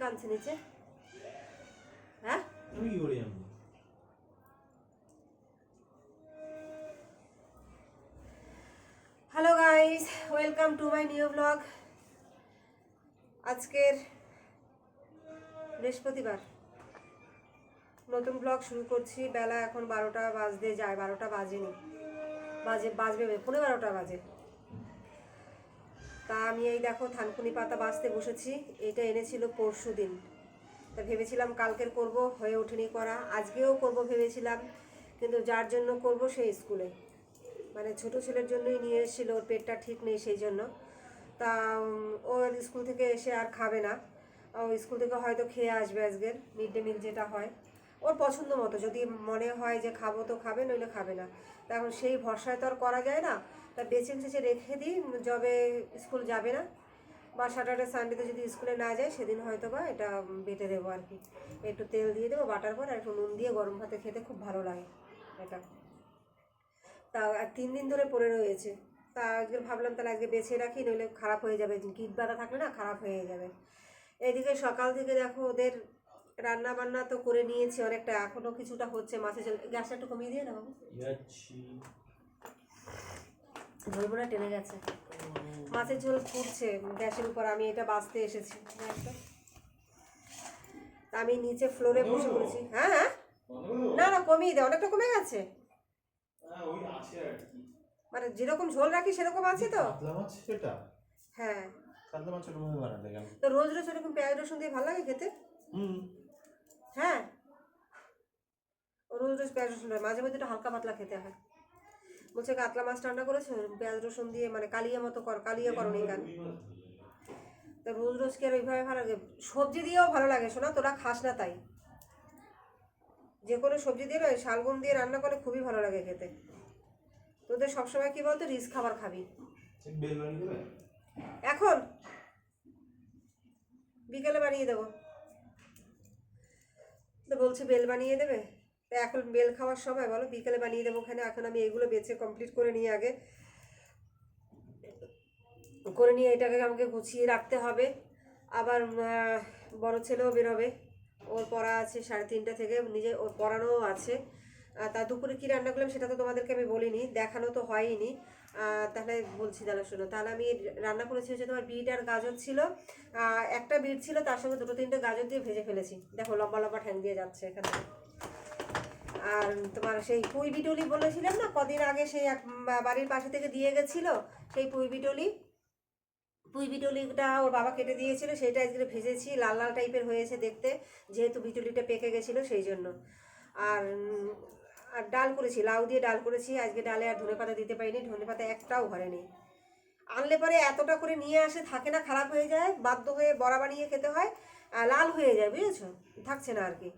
কাঁদছে নিচে হ্যাঁ? আমি কি করি জানব hello guys welcome to my new blog আজকের বৃহস্পতিবার। নতুন ব্লগ শুরু করছি বেলা এখন বারোটা বাজতে যায় বারোটা বাজেনি। বাজে বাজবে পনেরো বারোটা বাজে। তা আমি এই দেখো থানকুনি পাতা বাঁচতে বসেছি, এটা এনেছিল পরশু দিন। তা ভেবেছিলাম কালকের করব, হয়ে ওঠেনি করা। আজকেও করব ভেবেছিলাম, কিন্তু যার জন্য করব সেই স্কুলে। মানে ছোট ছেলের জন্যই নিয়ে এসেছিল, ওর পেটটা ঠিক নেই সেই জন্য। তা ওর স্কুল থেকে এসে আর খাবে না। ও স্কুল থেকে হয়তো খেয়ে আসবে আজকের, মিড ডে মিল যেটা হয়। ওর পছন্দ মতো, যদি মনে হয় যে খাব তো খাবে, নইলে খাবে না। তা এখন সেই ভরসায় তো আর করা যায় না। তা বেছে বেছে রেখে দিই যবে স্কুল যাবে না। বা স্যাটারডে সানডেতে যদি স্কুলে না যায়, সেদিন হয়তো বা এটা বেটে দেবো আর কি। একটু তেল দিয়ে দেবো, বাটার পর আর একটু নুন দিয়ে গরম ভাতে খেতে খুব ভালো লাগে এটা। তা আর তিন দিন ধরে পড়ে রয়েছে। তা আজকে ভাবলাম তাহলে আজকে বেছে রাখি, নইলে খারাপ হয়ে যাবে, কিট বাঁধা থাকলে না খারাপ হয়ে যাবে। এদিকে সকাল থেকে দেখো ওদের রান্না বান্না তো করে নিয়েছি অনেকটা, এখনও কিছুটা হচ্ছে, মাছের ঝোল। গ্যাসটা একটু কমিয়ে দিয়ে না বাবু। ধরবো টেনে গেছে। মাছের ঝোল ফুটছে গ্যাসের উপর আমি এটা বাঁচতে এসেছি। তা আমি নিচে ফ্লোরে বসে পড়েছি। হ্যাঁ হ্যাঁ? না না কমিয়ে দে অনেকটা কমে গেছে। মানে যেরকম ঝোল রাখি সেরকম আছে তো? সেটা? হ্যাঁ। তো রোজ রোজ এরকম পেঁয়াজ রসুন দিয়ে ভালো লাগে খেতে? হ্যাঁ। রোজ রোজ পেঁয়াজ রসুন মাঝে মধ্যে একটু হালকা পাতলা খেতে হয়। বলছে কাতলা মাছ রান্না করেছে? পেঁয়াজ রসুন দিয়ে মানে কালিয়া মতো কর কালিয়া করো নি কেন তো রোজ রোজ কি আর ওইভাবে ভালো লাগে। সবজি দিয়েও ভালো লাগে শোনা তোরা খাস না তাই। যে কোনো সবজি দিয়ে নয় শালগম দিয়ে রান্না করে খুবই ভালো লাগে খেতে। তোদের সবসময় কি বলতো? রিস খাবার খাবি। এখন? বিকেলে বানিয়ে দেবো। তো বলছে বেল বানিয়ে দেবে? তা এখন বেল খাওয়ার সময় বলো, বিকেলে বানিয়ে দেবো ওখানে, এখন আমি এগুলো বেছে কমপ্লিট করে নিয়ে আগে। করে নিয়ে এটাকে আমাকে গুছিয়ে রাখতে হবে। আবার বড় ছেলেও বেরোবে। ওর পড়া আছে সাড়ে তিনটা থেকে, নিজে ওর পড়ানোও আছে। তা দুপুরে কী রান্না করলাম সেটা তো তোমাদেরকে আমি বলিনি, দেখানো তো হয়নি তাহলে বলছি তাহলে শোনো, তাহলে আমি রান্না করেছি হচ্ছে তোমার বিট আর গাজর ছিল। একটা বিট ছিল, তার সঙ্গে দুটো তিনটে গাজর দিয়ে ভেজে ফেলেছি। দেখো লম্বা লম্বা ঠ্যাং দিয়ে যাচ্ছে এখানে আর তোমার সেই পুঁই বিটলি বলেছিলাম না? কদিন আগে সেই এক বাড়ির পাশে থেকে দিয়ে গেছিল, সেই পুঁই বিটলি। পুঁই বিটলিটা ওর বাবা কেটে দিয়েছিল সেটা আজকে ভেজেছি, লাল লাল টাইপের হয়েছে দেখতে, যেহেতু বিটলিটা পেকে গেছিল সেই জন্য। আর আর ডাল করেছি, লাউ দিয়ে ডাল করেছি, আজকে ডালে আর ধনে পাতা দিতে পারিনি, ধনে পাতা একটাও ঘরে নেই। আনলে পরে এতটা করে নিয়ে আসে, থাকে না, খারাপ হয়ে যায়, বাধ্য হয়ে বড়া বানিয়ে খেতে হয় লাল হয়ে যায়, বুঝেছ? থাকছে না আর কি।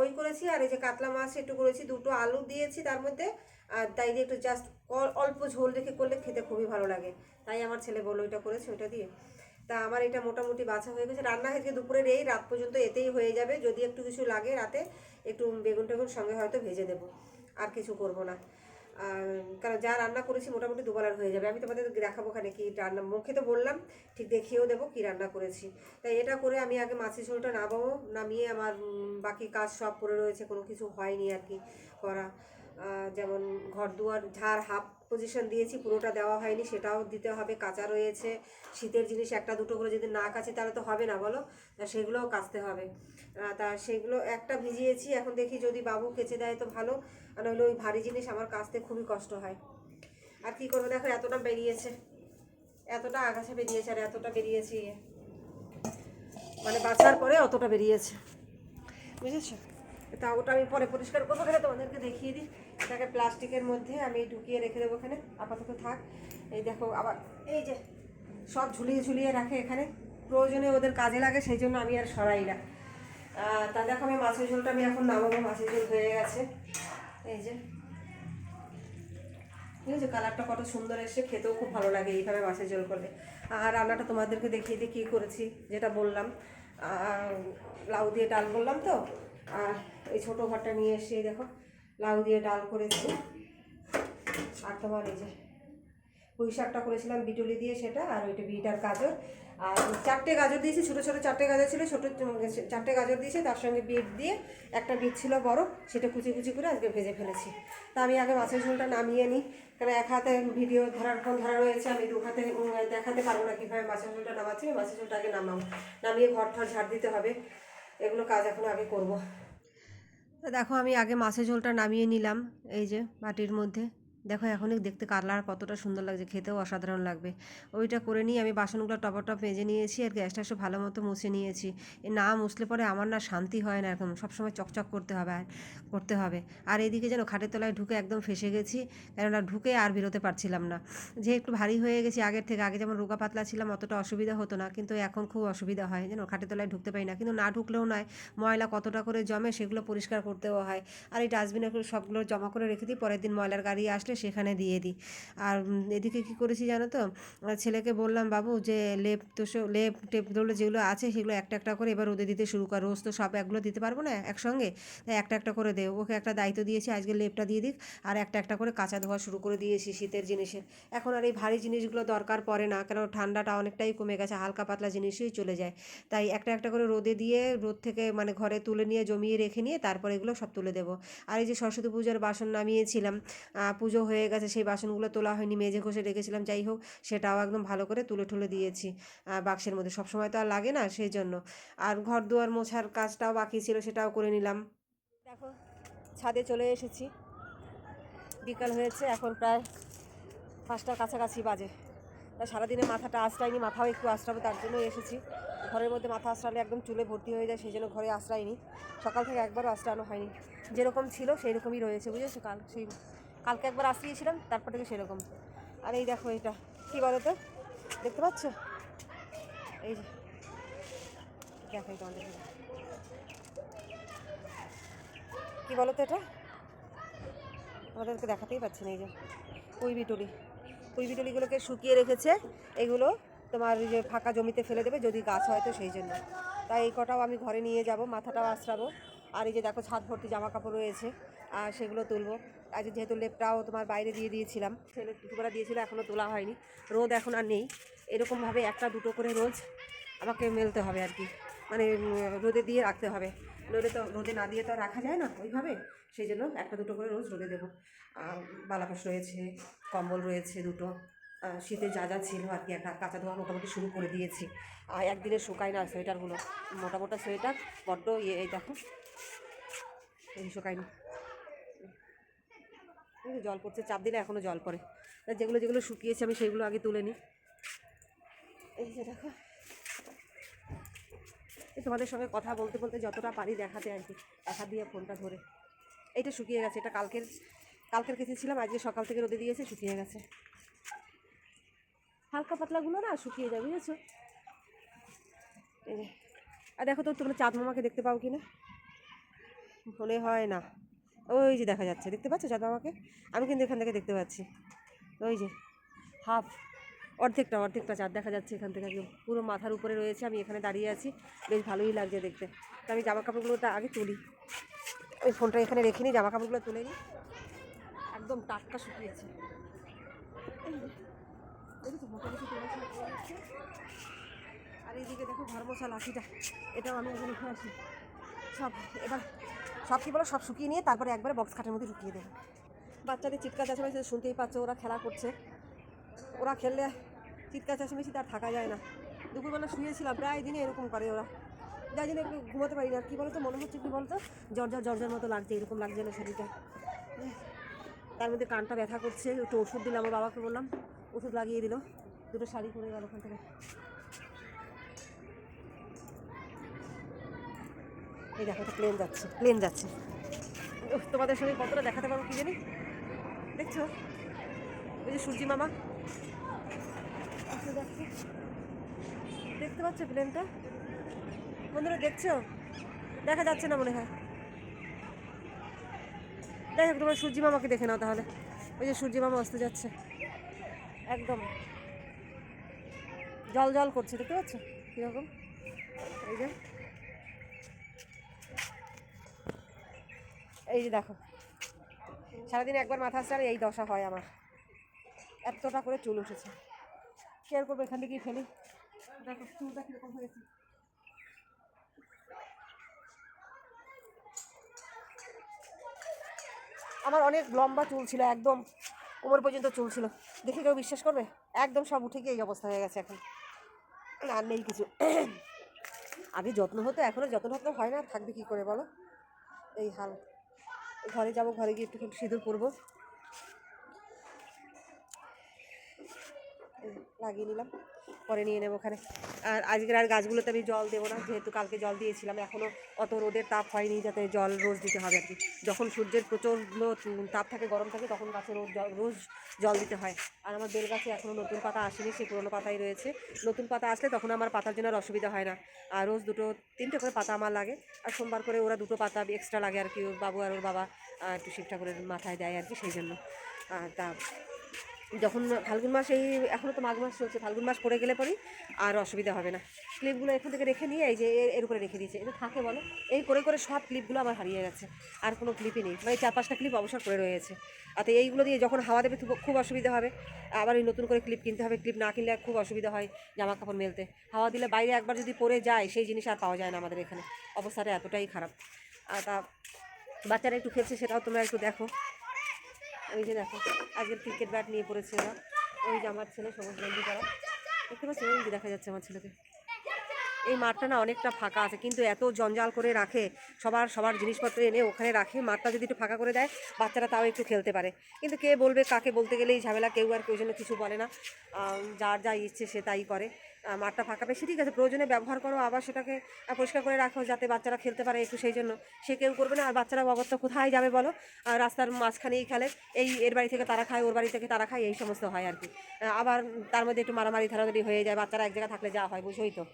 ওই করেছি, আর এই যে কাতলা মাছ একটু করেছি, দুটো আলু দিয়েছি তার মধ্যে, আর তাই দিয়ে একটু জাস্ট অল্প ঝোল রেখে করলে খেতে খুবই ভালো লাগে। তাই আমার ছেলে বলল ওইটা করেছে, ওইটা দিয়ে। তা আমার এটা মোটামুটি বাছা হয়ে গেছে। রান্না আজকে দুপুরের এই, রাত পর্যন্ত এতেই হয়ে যাবে। যদি একটু কিছু লাগে রাতে, একটু বেগুন টেগুন সঙ্গে হয়তো ভেজে দেবো। আর কিছু করব না। আর কারণ যা রান্না করেছি মোটামুটি দুবেলার হয়ে যাবে। আমি তোমাদের দেখাবো ওখানে কি রান্না। মুখে তো বললাম, ঠিক দেখিয়েও দেবো কি রান্না করেছি। তাই এটা করে আমি আগে মাছের ঝোলটা নামাবো, নামিয়ে আমার বাকি কাজ সব করে রয়েছে, কোনো কিছু হয়নি আর কি করা। যেমন ঘর দুয়ার ঝাড়, হাফ পজিশন দিয়েছি, পুরোটা দেওয়া হয়নি, সেটাও দিতে হবে, কাঁচা রয়েছে, শীতের জিনিস একটা দুটো করে যদি না কাচি তাহলে তো হবে না বলো? সেগুলোও কাচতে হবে। তা সেগুলো একটা ভিজিয়েছি, এখন দেখি যদি বাবু কেচে দেয় তো ভালো, আর নইলে ওই ভারী জিনিস আমার কাচতে খুবই কষ্ট হয়। আর কি করব দেখো, এতটা বেরিয়েছে, এতটা আগাছা বেরিয়েছে আর এতটা বেরিয়েছে ইয়ে। মানে বাছার পরে অতটা বেরিয়েছে। বুঝেছ? তা ওটা আমি পরে পরিষ্কার করব এখানে তোমাদেরকে দেখিয়ে দিই। এটাকে প্লাস্টিকের মধ্যে আমি ঢুকিয়ে রেখে দেবো এখানে। আপাতত থাক। এই দেখো, আবার এই যে সব ঝুলিয়ে ঝুলিয়ে রাখে এখানে। প্রয়োজনে ওদের কাজে লাগে, সেই জন্য আমি আর সরাই না। তা দেখো, আমি মাছের ঝোলটা আমি এখন নামাবো। মাছের ঝোল হয়ে গেছে। এই যে ঠিক আছে কালারটা কত সুন্দর এসে খেতেও খুব ভালো লাগে এইভাবে মাছের ঝোল করলে। আর রান্নাটা তোমাদেরকে দেখিয়ে দিয়ে কী করেছি, যেটা বললাম। লাউ দিয়ে ডাল বললাম তো। আর এই ছোটো ঘরটা নিয়ে এসে দেখো লাউ দিয়ে ডাল করেছি। আর তোমার এই যে পুঁই শাকটা করেছিলাম, বিটুলি দিয়ে সেটা, আর ওইটা বিট আর গাজর। আর চারটে গাজর দিয়েছি, ছোটো ছোটো চারটে গাজর ছিল, ছোটো চারটে গাজর দিয়েছি, তার সঙ্গে বিট দিয়ে একটা বিট ছিল বড়, সেটা কুচি কুচি করে আজকে ভেজে ফেলেছি। তা আমি আগে মাছের ঝোলটা নামিয়ে নিই কারণ এক হাতে ভিডিও ধরার ফোন ধরা রয়েছে, আমি দু হাতে দেখাতে পারব না কীভাবে মাছের ঝোলটা নামাচ্ছি মাছের ঝোলটা আগে নামাবো। নামিয়ে ঘর ঠর ঝাড় দিতে হবে, এগুলো কাজ এখন আগে করব। তো দেখো আমি আগে মাছের ঝোলটা নামিয়ে নিলাম এই যে বাটির মধ্যে। দেখো এখনই দেখতে কালার কতটা সুন্দর লাগছে, খেতেও অসাধারণ লাগবে। ওইটা করে নিয়ে আমি বাসনগুলো টপ টপ মেজে নিয়েছি আর গ্যাসটা একটু ভালো মতো মুছে নিয়েছি। না মুছলে পরে আমার না শান্তি হয় না এরকম, সবসময় চকচক করতে হবে আর, করতে হবে। আর এদিকে যেন খাটের তলায় ঢুকে একদম ফেসে গেছি, কেননা ঢুকে আর বেরোতে পারছিলাম না। যে একটু ভারী হয়ে গেছি আগের থেকে, আগে যেমন রোগা পাতলা ছিলাম অতটা অসুবিধা হতো না, কিন্তু এখন খুব অসুবিধা হয়, যেন খাটের তলায় ঢুকতে পারি না। কিন্তু না ঢুকলেও নয়, ময়লা কতটা করে জমে সেগুলো পরিষ্কার করতেও হয়। আর এই ডাস্টবিনে সবগুলো জমা করে রেখে দিই, পরের দিন ময়লার গাড়ি আসলে সেখানে দিয়ে দিই। আর এদিকে কী করেছি জানো তো? ছেলেকে বললাম, বাবু, যে লেপ তো লেপ টেপগুলো যেগুলো আছে সেগুলো একটা একটা করে এবার রোদে দিতে শুরু কর। রোজ তো সব একগুলো দিতে পারব না একসঙ্গে? তাই একটা একটা করে দে। ওকে একটা দায়িত্ব দিয়েছি, আজকে লেপটা দিয়ে দিক। আর একটা একটা করে কাঁচা ধোয়া শুরু করে দিয়েছি শীতের জিনিসের এখন আর এই ভারী জিনিসগুলো দরকার পড়ে না, কেন ঠান্ডাটা অনেকটাই কমে গেছে, হালকা পাতলা জিনিসই চলে যায়। তাই একটা একটা করে রোদে দিয়ে, রোদ থেকে মানে ঘরে তুলে নিয়ে জমিয়ে রেখে নিয়ে তারপরে এগুলো সব তুলে দেবো। আর এই যে সরস্বতী পূজার বাসন নামিয়েছিলাম পুজো হয়ে গেছে, সেই বাসনগুলো তোলা হয়নি, মেজে ঘষে রেখেছিলাম, যাই হোক, সেটাও একদম ভালো করে তুলে ঠুলে দিয়েছি বাক্সের মধ্যে। সবসময় তো আর লাগে না সেই জন্য। আর ঘর দুয়ার মোছার কাজটাও বাকি ছিল, সেটাও করে নিলাম। দেখো, ছাদে চলে এসেছি। বিকাল হয়েছে, এখন প্রায় পাঁচটার কাছাকাছি বাজে। তাই সারাদিনে মাথাটা আশ্রায়নি, মাথাও একটু আশ্রাবো, তার জন্য এসেছি। ঘরের মধ্যে মাথা আশ্রালে একদম চুলে ভর্তি হয়ে যায়, সেই জন্য ঘরে আশ্রায়নি। সকাল থেকে একবারও আশ্রানো হয়নি। যেরকম ছিল সেই রকমই রয়েছে, বুঝেছ? কাল সেই কালকে একবার আশ্রিয়েছিলাম তারপর থেকে সেরকম। আর এই দেখো এটা, কী বলো তো দেখতে পাচ্ছ? এই যে দেখাই তোমাদের কী বলো তো এটা? আমাদেরকে দেখাতেই পাচ্ছি না এই যে কুইবিটুলি কুইবিটুলিগুলোকে শুকিয়ে রেখেছে, এগুলো তোমার যে ফাঁকা জমিতে ফেলে দেবে যদি গাছ হয় তো সেই জন্য। তাই এই কটাও আমি ঘরে নিয়ে যাব, মাথাটাও আশ্রাবো আর এই যে দেখো ছাদ ভর্তি জামা কাপড় রয়েছে, আর সেগুলো তুলবো। আজ যেহেতু লেপটাও তোমার বাইরে দিয়ে দিয়েছিলাম ছেলে দুপুরবেলা দিয়েছিল এখনও তোলা হয়নি। রোদ এখন আর নেই। এরকমভাবে একটা, দুটো করে রোজ আমাকে মেলতে হবে আর কি। মানে রোদে দিয়ে রাখতে হবে। নইলে তো, রোদে না দিয়ে তো রাখা যায় না ওইভাবে। সেই জন্য একটা, দুটো করে রোজ রোদে দেবো। আর বালাপাশ রয়েছে, কম্বল রয়েছে দুটো। শীতে যা যা ছিল আর কি, একটা কাঁচা ধোয়া মোটামুটি শুরু করে দিয়েছি। আর একদিনে শুকায় না সোয়েটারগুলো। মোটা মোটা সোয়েটার, বড্ড ইয়ে এই দেখো। এই শুকায়নি। যে জল পড়ছে চাপ দিলে এখনও জল পড়ে। যেগুলো যেগুলো শুকিয়েছে, আমি সেগুলো আগে তুলে নিই। এই যে দেখো। এই তোমাদের সঙ্গে কথা বলতে বলতে যতটা পারি দেখাতে আর কি দেখা দিয়ে ফোনটা ধরে। এইটা শুকিয়ে গেছে, এটা কালকের কালকের কেটেছিলাম, আজকে সকাল থেকে রোদে দিয়েছে, শুকিয়ে গেছে। হালকা পাতলাগুলো না শুকিয়ে যায়, বুঝেছ? আর দেখো তো, তোমরা চাঁদ মামাকে দেখতে পাও কি না মনে হয় না। ওই যে দেখা যাচ্ছে, দেখতে পাচ্ছ চাঁদ মামাকে আমি কিন্তু এখান থেকে দেখতে পাচ্ছি। ওই যে, হাফ, অর্ধেকটা অর্ধেকটা চাঁদ দেখা যাচ্ছে এখান থেকে একদম। পুরো মাথার উপরে রয়েছে, আমি এখানে দাঁড়িয়ে আছি। বেশ ভালোই লাগছে দেখতে। তো আমি জামা কাপড়গুলোটা আগে তুলি। ওই ফোনটা এখানে রেখে নিই জামা কাপড়গুলো তুলে নিই। একদম টাটকা শুকিয়েছে। আর এইদিকে দেখো ঘর মশা লাঠিটা। এটাও আমি এখন আসি। সব, এবার সব কী বলো, সব শুকিয়ে নিয়ে তারপরে একবারে বক্স খাটের মধ্যে ঢুকিয়ে দেবো। বাচ্চাদের চিৎকার চেঁচামেচি শুনতেই পাচ্ছ, ওরা খেলা করছে। ওরা খেললে চিৎকার চেঁচামেচি তার থাকা যায় না। দুপুরবেলা শুয়েছিলাম, প্রায় দিনে এরকম করে ওরা। যাই জন্য একটু ঘুমাতে পারি না কী বলতো, মনে হচ্ছে কী বলতো জর্জর জ্বর মতো লাগছে, এরকম লাগছে না শরীরটা। তার মধ্যে কানটা ব্যথা করছে, একটু ওষুধ দিলাম আমার বাবাকে বললাম, ওষুধ লাগিয়ে দিল। দুটো শাড়ি পরে গেল ওখান থেকে। এই দেখো প্লেন যাচ্ছে প্লেন যাচ্ছে। তোমাদের সঙ্গে কতটা দেখাতে পারব কি জানি? দেখছ? ওই যে সূর্যি মামা। দেখতে পাচ্ছ প্লেনটা বন্ধুরা, দেখছ? দেখা যাচ্ছে না মনে হয়। যাই হোক, তোমার সূর্যি মামাকে দেখে নাও তাহলে। ওই যে সূর্যি মামা আসতে যাচ্ছে। একদম। জল জল করছে, দেখতে পাচ্ছ? কীরকম? এই যে। এই যে দেখো। সারাদিন একবার মাথা আসছে আর এই দশা হয় আমার। এতটা করে চুল উঠেছে। শেয়ার করব, এখান থেকেই ফেলি। দেখো চুলটা কীরকম হয়েছে আমার অনেক লম্বা চুল ছিল, একদম কোমর পর্যন্ত চুল ছিল। দেখে কেউ বিশ্বাস করবে? একদম সব উঠে গিয়ে এই অবস্থা হয়ে গেছে এখন। আর নেই কিছু। আগে যত্ন হতো এখনও যত্ন হতো হয় না। থাকবে কী করে বলো? এই হাল। ঘরে যাব ঘরে গিয়ে একটুখানি একটু সিঁদুর পরবো। লাগিয়ে নিলাম। পরে নিয়ে নেব ওখানে। আর আজকের আর গাছগুলোতে আমি জল দেবো না যেহেতু কালকে জল দিয়েছিলাম এখনও অত রোদের তাপ হয়নি যাতে জল রোজ দিতে হবে আর কি। যখন সূর্যের প্রচণ্ড তাপ থাকে গরম থাকে তখন গাছে জল রোজ জল দিতে হয়। আর আমার বেল গাছে এখনও নতুন পাতা আসেনি সেই পুরোনো পাতাই রয়েছে। নতুন পাতা আসলে তখন আমার পাতার জন্য আর অসুবিধা হয় না। আর রোজ দুটো তিনটে করে পাতা আমার লাগে। আর সোমবার করে ওরা দুটো পাতা এক্সট্রা লাগে আর কি বাবু আর ওর বাবা একটু শিব ঠাকুরের মাথায় দেয় আর কি সেই জন্য। আহ, তা যখন ফাল্গুন মাস এই এখনও তো মাঘ মাস চলছে, ফাল্গুন মাস পড়ে গেলে পরেই আর অসুবিধা হবে না। ক্লিপগুলো এখান থেকে রেখে নিয়ে এই যে এর- উপরে রেখে দিয়েছে। এটা থাকে বলো? এই করে করে সব ক্লিপগুলো আমার হারিয়ে গেছে। আর কোনো ক্লিপই নেই। মানে চার পাঁচটা ক্লিপ অবসর করে রয়েছে। আর এইগুলো দিয়ে যখন হাওয়া দেবে খুব অসুবিধা হবে। আবার ওই নতুন করে ক্লিপ কিনতে হবে। ক্লিপ না কিনলে খুব অসুবিধা হয় জামা কাপড় মেলতে। হাওয়া দিলে বাইরে একবার যদি পরে যায়, সেই জিনিস আর পাওয়া যায় না আমাদের এখানে। অবস্থাটা এতটাই খারাপ। আর তা বাচ্চারা একটু খেলছে, সেটাও তোমরা একটু দেখো। ওই যে দেখো আজকের ক্রিকেট ব্যাট নিয়ে পড়েছে ওরা। ওই যে আমার ছেলে সবুজ গেঞ্জি করা। দেখতে পাচ্ছি? ওই দেখা যাচ্ছে আমার ছেলেকে। এই মাঠটা না অনেকটা ফাঁকা আছে, কিন্তু এত জঞ্জাল করে রাখে, সবার সবার জিনিসপত্র এনে ওখানে রাখে, মাঠটা যদি একটু ফাঁকা করে দেয়, বাচ্চারা তাও একটু খেলতে পারে। কিন্তু কে বলবে, কাকে বলতে গেলেই ঝামেলা কেউ আর কেউ জন্য কিছু বলে না। যার যা ইচ্ছে সে তাই করে। মাঠটা ফাঁকা পেয়েছে। ঠিক আছে, প্রয়োজনে ব্যবহার করো, আবার সেটাকে পরিষ্কার করে রাখো যাতে বাচ্চারা খেলতে পারে একটু সেই জন্য। সে কেউ করবে না, আর বাচ্চারা অবস্থা কোথায় যাবে বলো? রাস্তার মাঝখানেই খেলে। এই এর বাড়ি থেকে তারা খায়, ওর বাড়ি থেকে তারা খায়, এই সমস্ত হয় আর কি। আবার তার মধ্যে একটু মারামারি, ধারাধারি হয়ে যায়, বাচ্চারা এক জায়গায় থাকলে যা হয়, বুঝোই তো।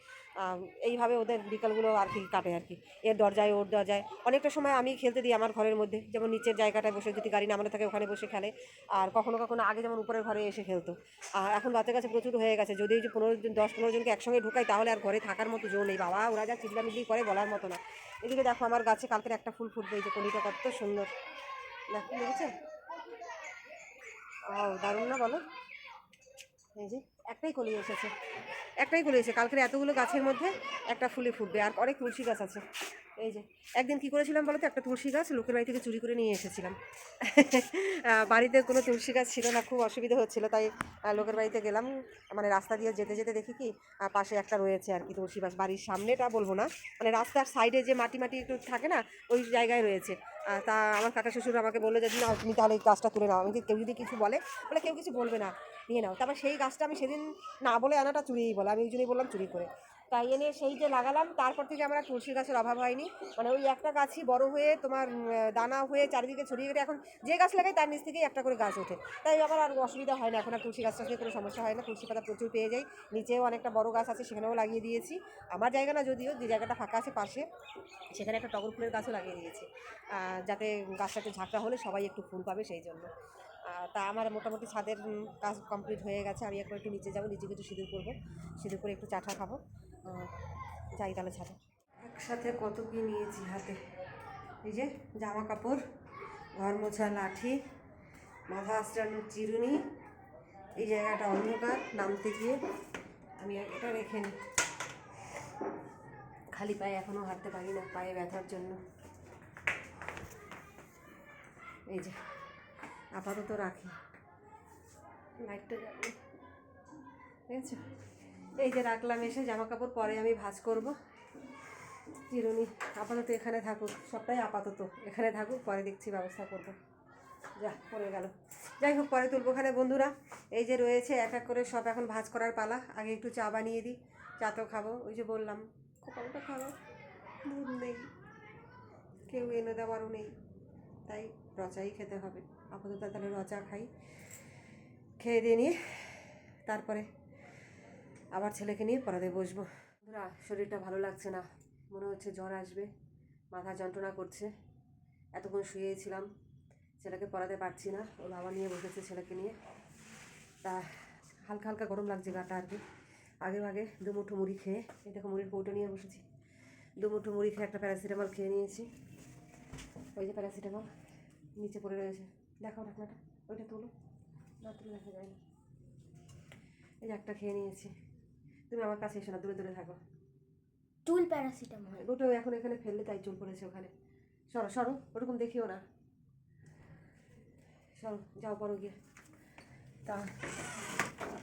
এইভাবে ওদের বিকালগুলো আর কি কাটে আর কি। এর দরজায়, ওর দরজায়। অনেকটা সময় আমি খেলতে দিই আমার ঘরের মধ্যে। যেমন নিচের জায়গাটায় বসে যদি গাড়ি নামানো থাকে, ওখানে বসে খেলে। আর কখনো কখনো আগে যেমন উপরের ঘরে এসে খেলতো। আর এখন বাচ্চার কাছে প্রচুর হয়ে গেছে। যদি যে পনেরো জন, দশ পনেরো জনকে একসঙ্গে ঢুকাই, তাহলে আর ঘরে থাকার মতো জো নেই। বাবা, ওরা যা চিল্লামিল্লি করে বলার মতো না। এদিকে দেখো আমার গাছে কালকের একটা ফুল ফুটবে। এই যে কলিটা কত সুন্দর। দেখো, দেখেছে? ও দারুণ না বলো? এই যে একটাই কলি এসেছে। একটাই এসেছে কালকের এতগুলো গাছের মধ্যে একটা ফুলে ফুটবে, আর অনেক তুলসী গাছ আছে। এই যে, একদিন কি করেছিলাম বলো তো? একটা তুলসী গাছ লোকের বাড়ি থেকে চুরি করে নিয়ে এসেছিলাম। বাড়িতে কোনো তুলসী গাছ ছিল না, খুব অসুবিধা হচ্ছিল, তাই লোকের বাড়িতে গেলাম। মানে রাস্তা দিয়ে যেতে যেতে দেখি কি পাশে একটা রয়েছে আর কি তুলসী গাছ। বাড়ির সামনেটা বলব না মানে রাস্তার সাইডে যে মাটি মাটি একটু থাকে না, ওই জায়গায় রয়েছে। তা আমার কাকা শ্বশুর আমাকে বলল যে না তুমি তাহলে এই গাছটা তুলে নাও। আমি কেউ যদি কিছু বলে? বলে, কেউ কিছু বলবে না, নিয়ে নাও। তারপর সেই গাছটা আমি সেদিন না বলে আনাটা চুরিই বলে। আমি ওই জন্যই বললাম চুরি করে। তাই এনে সেই যে লাগালাম, তারপর থেকে আমার তুলসী গাছের অভাব হয়নি। মানে ওই একটা গাছই বড় হয়ে তোমার দানা হয়ে চারিদিকে ছড়িয়ে গেলে এখন যে গাছ লাগাই তার নিচ থেকেই একটা করে গাছ ওঠে। তাই আমার আর অসুবিধা হয় না, এখন আর তুলসী গাছটা কোনো সমস্যা হয় না। তুলসী পাতা প্রচুর পেয়ে যাই। নিচেও অনেকটা বড় গাছ আছে, সেখানেও লাগিয়ে দিয়েছি। আমার জায়গা না যদিও, যে জায়গাটা ফাঁকা আছে পাশে, সেখানে একটা টগর ফুলের গাছও লাগিয়ে দিয়েছি। যাতে গাছটা একটু ঝাঁকড়া হলে সবাই একটু ফুল পাবে সেই জন্য। তা আমার মোটামুটি ছাদের কাজ কমপ্লিট হয়ে গেছে। আমি একবার একটু নিচে যাব, নিচে কিছু সিঁদুর করব। সিঁদুর করে একটু চাটা খাব। যাই তাহলে ছাদে একসাথে কত কি নিয়েছি হাতে? এই যে জামা কাপড়, ঘর মোছা, লাঠি, মাথা আশ্রানোর চিরুনি, এই জায়গাটা অন্ধকার, নামতে গিয়ে আমি এটা রেখে নিই খালি পায়ে এখনও হাঁটতে পারি না, পায়ে ব্যথার জন্য। এই যে, আপাতত রাখি। লাইটটা যাবে ঠিক আছে এই যে রাখলাম এসে জামা কাপড় পরে আমি ভাঁজ করব। চিরুনি আপাতত এখানে থাকুক, সবটাই আপাতত এখানে থাকুক, পরে দেখছি ব্যবস্থা করব। যা পরে গেল। যাই হোক, পরে তুলবো ওখানে বন্ধুরা। এই যে রয়েছে, এক এক করে সব এখন ভাঁজ করার পালা। আগে একটু চা বানিয়ে দিই, চা তো খাব। ওই যে বললাম, কোপালটা খাব দুধ নেই, কেউ এনে দেওয়ারও নেই, তাই রচাই খেতে হবে। আপাতত তাহলে রচা খাই। খেয়ে দিয়ে নিয়ে, তারপরে আবার ছেলেকে নিয়ে পড়াতে বসবো। বন্ধুরা, শরীরটা ভালো লাগছে না। মনে হচ্ছে জ্বর আসবে। মাথা যন্ত্রণা করছে। এতক্ষণ শুয়েছিলাম ছেলেকে পড়াতে পারছি না। ওর বাবা নিয়ে বসেছে ছেলেকে নিয়ে। তা হালকা হালকা গরম লাগছে গাটা আর কি। আগে আগে দুমুঠো মুড়ি খেয়ে, এই দেখো মুড়ির কৌটো নিয়ে বসেছি। দুমুঠো মুড়ি খেয়ে একটা প্যারাসিটামল খেয়ে নিয়েছি। ওই যে প্যারাসিটামল নিচে পড়ে রয়েছে। দেখাও ঢাকনাটা। ওইটা তোলো। না তুলে দেখা যায় না। এই যে একটা খেয়ে নিয়েছি। তুমি আমার কাছে এসো না দূরে দূরে থাকো। চুল প্যারাসিটামল। ওটা এখন এখানে ফেললে তাই চুল পড়েছে ওখানে। সরো সরো ওরকম দেখিও না। সরো যাও পরো গিয়ে। তা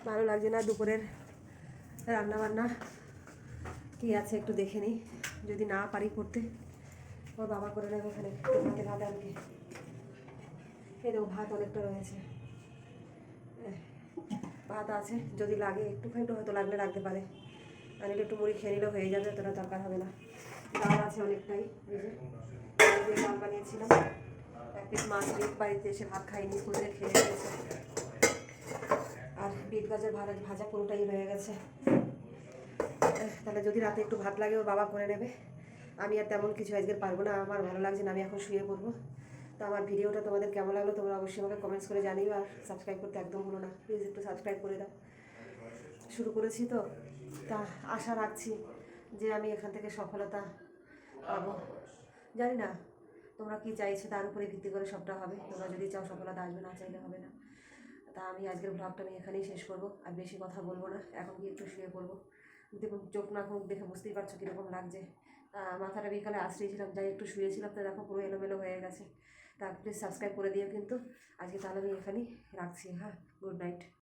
ভালো লাগছে না দুপুরের রান্না বান্না কী আছে একটু দেখে নিই যদি না পারি করতে ওর বাবা করে নেবে ওখানে। ভাতে ভাত আর কি এই দেখো ভাত অনেকটা রয়েছে। ভাত আছে, যদি লাগে একটুখানি একটু হয়তো লাগলে রাখতে পারে। আর একটু মুড়ি খেয়ে নিলেও হয়ে যাবে, অতটা দরকার হবে না। ডাল আছে অনেকটাই ডাল বানিয়েছিলাম। এক পিস মাছ বিট বাড়িতে এসে ভাত খাইনি খুঁজে খেয়ে গেছে আর বিট গাছের ভাজা ভাজা পুরোটাই রয়ে গেছে। তাহলে যদি রাতে একটু ভাত লাগে, ওর বাবা করে নেবে। আমি আর তেমন কিছু আজকে পারব না, আমার ভালো লাগছে না, আমি এখন শুয়ে পড়ব। তো আমার ভিডিওটা তোমাদের কেমন লাগল তোমরা অবশ্যই আমাকে কমেন্টস করে জানিও আর সাবস্ক্রাইব করতে একদম ভুলো না। প্লিজ একটু সাবস্ক্রাইব করে দাও। শুরু করেছি তো? তা আশা রাখছি যে আমি এখান থেকে সফলতা পাবো। জানি না তোমরা কি চাইছো, তার উপরে ভিত্তি করে সবটা হবে। তোমরা যদি চাও সফলতা আসবে, না চাইলে হবে না। তা আমি আজকের ব্লগটা আমি এখানেই শেষ করব। আর বেশি কথা বলব না, এখন গিয়ে একটু শুয়ে পড়ব। দেখুন, চোখ নাক মুখ দেখে বুঝতেই পারছ কীরকম লাগছে। মাথাটা বিকালে আশ্রয়েছিলাম যাই একটু শুয়েছিলাম, তো দেখো পুরো এলোমেলো হয়ে গেছে। তা প্লিজ সাবস্ক্রাইব করে দিও কিন্তু। আজকে তাহলে আমি এখানেই রাখছি হ্যাঁ? Good night